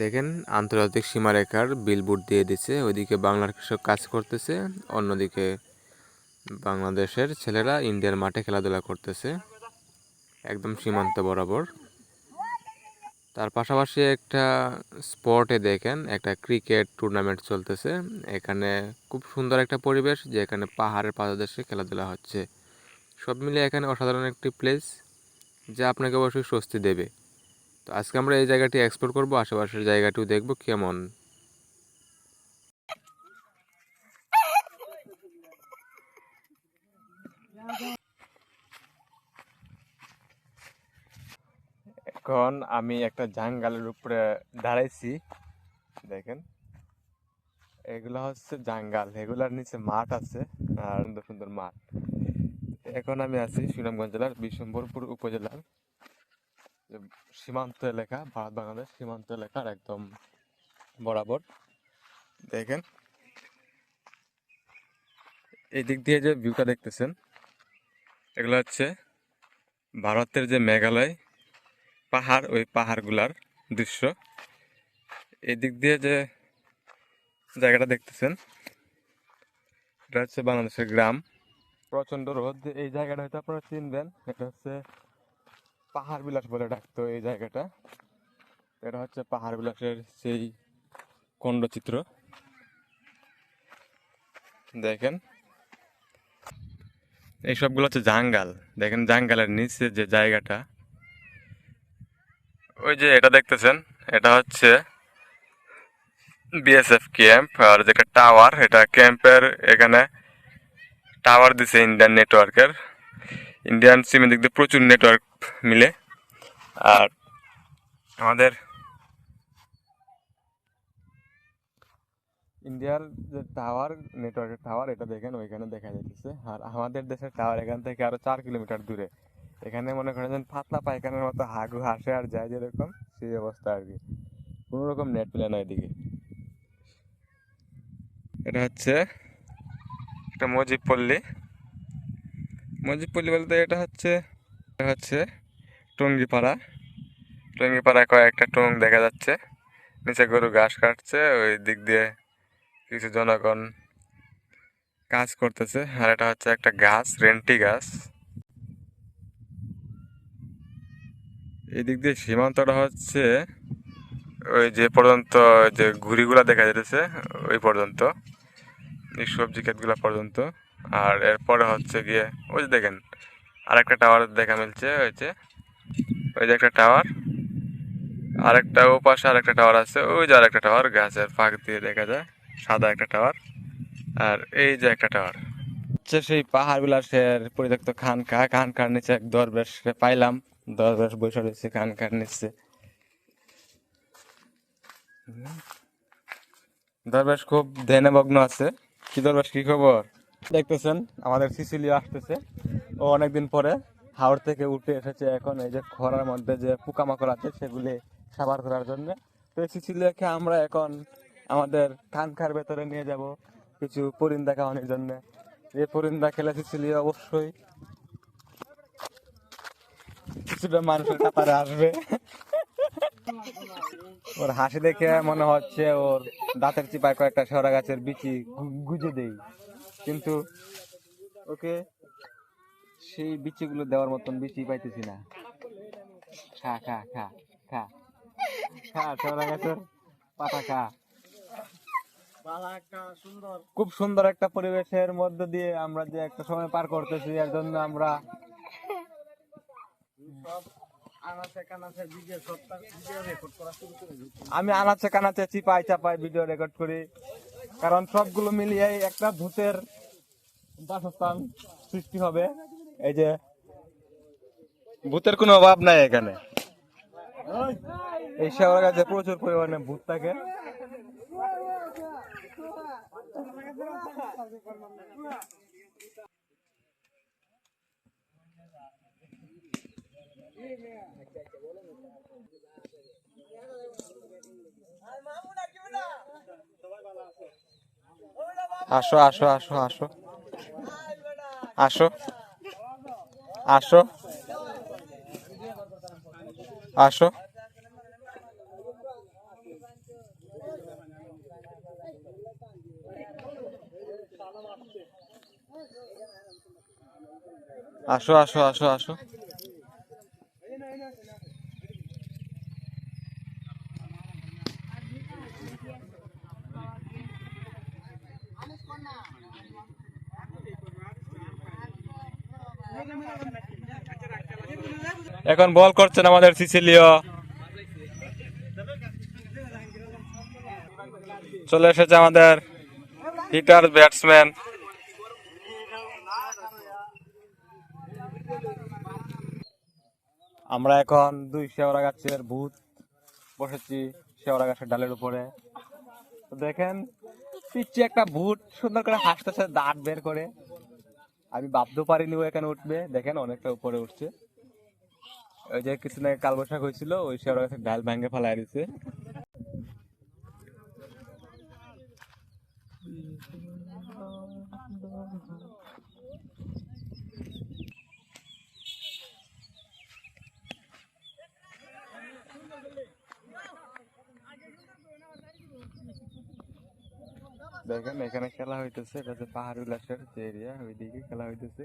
দেখেন, আন্তর্জাতিক সীমারেখার বিলবোর্ড দিয়ে দিচ্ছে। ওইদিকে বাংলার কৃষক কাজ করতেছে, অন্যদিকে বাংলাদেশের ছেলেরা ইন্ডিয়ার মাঠে খেলাধুলা করতেছে, একদম সীমান্ত বরাবর। তার পাশাপাশি একটা স্পটে দেখেন, একটা ক্রিকেট টুর্নামেন্ট চলতেছে। এখানে খুব সুন্দর একটা পরিবেশ যে এখানে পাহাড়ের পাদদেশে খেলাধুলা হচ্ছে। সব মিলে এখানে অসাধারণ একটি প্লেস যা আপনাকে অবশ্যই স্বস্তি দেবে। তো আজকে আমরা এই জায়গাটি এক্সপ্লোর করব, আশেপাশের জায়গাটিও দেখব কেমন। এখন আমি একটা জাঙ্গালের উপরে দাঁড়াইছি, দেখেন। এগুলো হচ্ছে জাঙ্গাল, এগুলার নিচে মাঠ আছে, আর সুন্দর সুন্দর মাঠ। এখন আমি আছি সুনামগঞ্জ জেলার বিশম্বরপুর উপজেলার যে সীমান্ত এলাকা ভারত, বাংলাদেশ সীমান্ত এলাকার একদম বরাবর। দেখেন, এই দিক দিয়ে যে ভিউটা দেখতেছেন, এগুলো হচ্ছে ভারতের যে মেঘালয় পাহাড়, ওই পাহাড়গুলার দৃশ্য। এই দিক দিয়ে যে জায়গাটা দেখতেছেন, এটা হচ্ছে বাংলাদেশের গ্রাম। প্রচণ্ড রোদ, এই জায়গাটা হয়তো আপনারা চিনবেন, এটা হচ্ছে পাহাড় বিলাস বলে ডাকতো এই জায়গাটা। এটা হচ্ছে পাহাড় বিলাসের সেই খণ্ডচিত্র। দেখেন। এই সবগুলো হচ্ছে জাঙ্গাল। দেখেন জাঙ্গালের নিচে যে জায়গাটা। ওই যে এটা দেখতেছেন, এটা হচ্ছে বিএসএফ ক্যাম্প আর যেটা টাওয়ার এটা ক্যাম্পের এখানে টাওয়ার দিছে ইন্ডিয়ান নেটওয়ার্কের ইন্ডিয়ান সিমের দিক দিয়ে প্রচুর নেটওয়ার্ক মিলে। আর আমাদের ইন্ডিয়ার যে টাওয়ার নেটওয়ার্কের টাওয়ার এটা দেখেন, ওইখানে দেখা যাইতেছে। আর আমাদের দেশের টাওয়ার এখান থেকে আরও চার কিলোমিটার দূরে। এখানে মনে করেন পাতলা পায়খানার মতো হাগু হাসে আর যায় যেরকম, সেই অবস্থা আর কি। কোনো রকম নেট পেলে না এদিকে। এটা হচ্ছে একটা মজিবপল্লী মজিবপল্লী বলতে এটা হচ্ছে এটা হচ্ছে টঙ্গিপাড়া। টঙ্গিপাড়ায় কয়েকটা টং দেখা যাচ্ছে। নিচে গরু ঘাস কাটছে, ওই দিক দিয়ে কিছু জনগণ কাজ করতেছে। আর এটা হচ্ছে একটা গাছ, রেন্টি গাছ। এই দিক দিয়ে সীমান্তটা হচ্ছে ওই যে পর্যন্ত যে ঘুড়িগুলা দেখা যেতেছে ওই পর্যন্ত। এই সবজি ক্ষেতগুলা পর্যন্ত। আর এরপরে হচ্ছে গিয়ে, ওই যে দেখেন, আরেকটা টাওয়ার দেখা মিলছে যে, ওই যে একটা টাওয়ার আরেকটা ও পাশে আরেকটা টাওয়ার আছে, ওই যে আরেকটা টাওয়ার গাছের ফাঁক দিয়ে দেখা যায়, সাদা একটা টাওয়ার আর এই যে একটা টাওয়ার হচ্ছে সেই পাহাড় বিলাসের পরিত্যক্ত খানকা খানকার নিচে এক দরবেশ পাইলাম, দরবেশ বসে রয়েছে খানকার নিচে। দরবেশ খুব ধ্যানমগ্ন আছে। কি দরবেশ, কি খবর? দেখতেছেন, আমাদের সিসিলিও আসতেছে। ও অনেকদিন পরে হাওড় থেকে উঠে এসেছে এখন, এই যে খরার মধ্যে যে পোকামাকড় আছে, সেগুলি সাবার করার জন্য। তো এই সিসিলিয়াকে আমরা এখন আমাদের খানকার ভেতরে নিয়ে যাব কিছু পরিন্দা খাওয়ানোর জন্য। এই পরিন্দা খেলে সিসিলিয়া অবশ্যই কিছুটা মানুষের কাতারে আসবে। ওর হাসি দেখে মনে হচ্ছে ওর দাঁতের চিপায় কয়েকটা সরা গাছের বিচি গুজে দেই। কিন্তু ওকে সেই বিচিগুলো দেওয়ার মতন বিচি পাইতেছি না। খা খা খা খা। খা সরা গাছের পাতা খা। খুব সুন্দর একটা পরিবেশের মধ্য দিয়ে আমরা যে একটা সময় পার করতেছি, এর জন্য আমরা আমি আনাচে কানাচে চিপাই চাপাই ভিডিও রেকর্ড করি। কারণ সবগুলো মিলিয়ে একটা ভূতের বাসস্থান সৃষ্টি হবে। এই যে ভূতের কোনো অভাব নাই এখানে। এই শেওড়া গাছে প্রচুর পরিমাণে ভূত থাকে। আসো আসো আসো আসো। আসো। আসো। আসো। আসো আসো আসো আসো। এখন বল করছেন আমাদের সিসিলিও। চলে এসেছে আমাদের হিটার ব্যাটসম্যান। আমরা এখন দুই শেওড়া গাছের ভূত বসেছি, শেওড়া গাছের ডালের উপরে। দেখেন পিচ্ছে একটা ভূত সুন্দর করে হাসতেছে, দাঁত বের করে। আমি ভাবতেও পারিনি ও এখানে উঠবে। দেখেন অনেকটা উপরে উঠছে। ওই যে কিছু না কালবৈশাখ হয়েছিল, ওই শেখার কাছে ডাল ভেঙে ফেলাই দিছে। দেখেন এখানে খেলা হইতেছে। এটা হচ্ছে পাহাড় উল্লাসের যে এরিয়া ওইদিকে খেলা হইতেছে।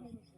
Wow.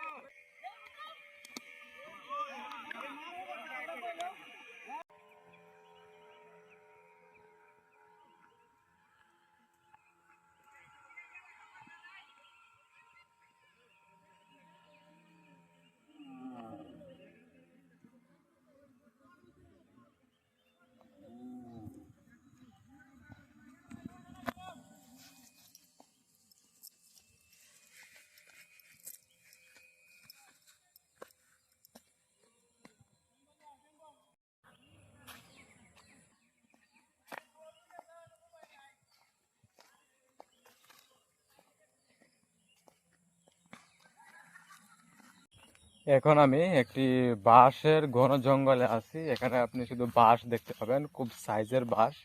এখন আমি একটি বাঁশের ঘন জঙ্গলে আছি। এখানে আপনি শুধু বাঁশ দেখতে পাবেন, খুব সাইজের বাঁশ।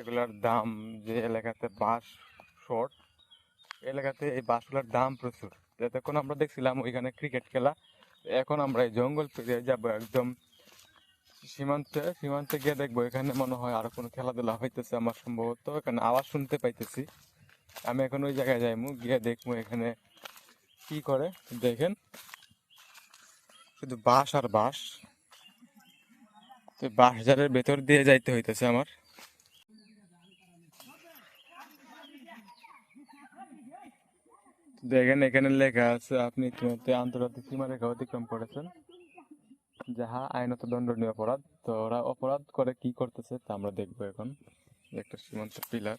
এগুলোর দাম যে এলাকাতে বাঁশ শর্ট এলাকাতে এই বাঁশগুলোর দাম প্রচুর। তো এতক্ষণ আমরা দেখছিলাম ওইখানে ক্রিকেট খেলা, এখন আমরা এই জঙ্গল পেরিয়ে যাব একদম সীমান্তে। সীমান্তে গিয়ে দেখব এখানে মনে হয় আর কোনো খেলাধুলা হইতেছে আমার সম্ভবত। এখানে আওয়াজ শুনতে পাইতেছি। আমি এখন ওই জায়গায় যাইমু, গিয়ে দেখব এখানে কি করে। দেখেন শুধু বাঁশ আর বাঁশ। তো ঝাড়ের ভেতর দিয়ে যাইতে হইতেছে আমার। দেখেন, এখানে লেখা আছে, আপনি ইতিমধ্যে আন্তর্জাতিক সীমারেখা অতিক্রম করেছেন। যাহা আইনত দণ্ডনীয় অপরাধ, তো ওরা অপরাধ করে কি করতেছে তা আমরা দেখব এখন। একটা সীমান্ত পিলার।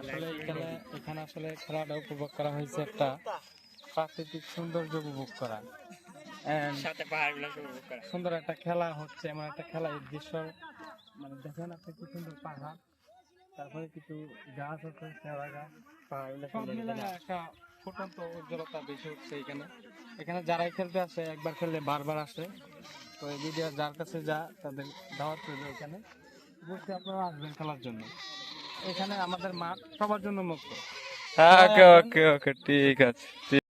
আসলে এখানে এখানে আসলে খেলাটা উপভোগ করা হয়েছে একটা প্রাকৃতিক সৌন্দর্য উপভোগ করা। And সুন্দর একটা খেলা হচ্ছে এমন একটা খেলা এই দৃশ্য মানে দেখেন আপনি কি সুন্দর পাহাড়। তারপরে কিছু গাছ আছে চেরা গাছ। সব মিলে একটা ফুটন্ত উজ্জ্বলতা বেশি হচ্ছে এখানে। এখানে যারাই খেলতে আসে একবার খেললে বারবার আসে। তো এই ভিডিও যার কাছে যা তাদের দাওয়াত রইল এখানে। অবশ্যই আপনারা আসবেন খেলার জন্য। এখানে আমাদের মাঠ সবার জন্য মুক্ত। ওকে ওকে ওকে ঠিক আছে।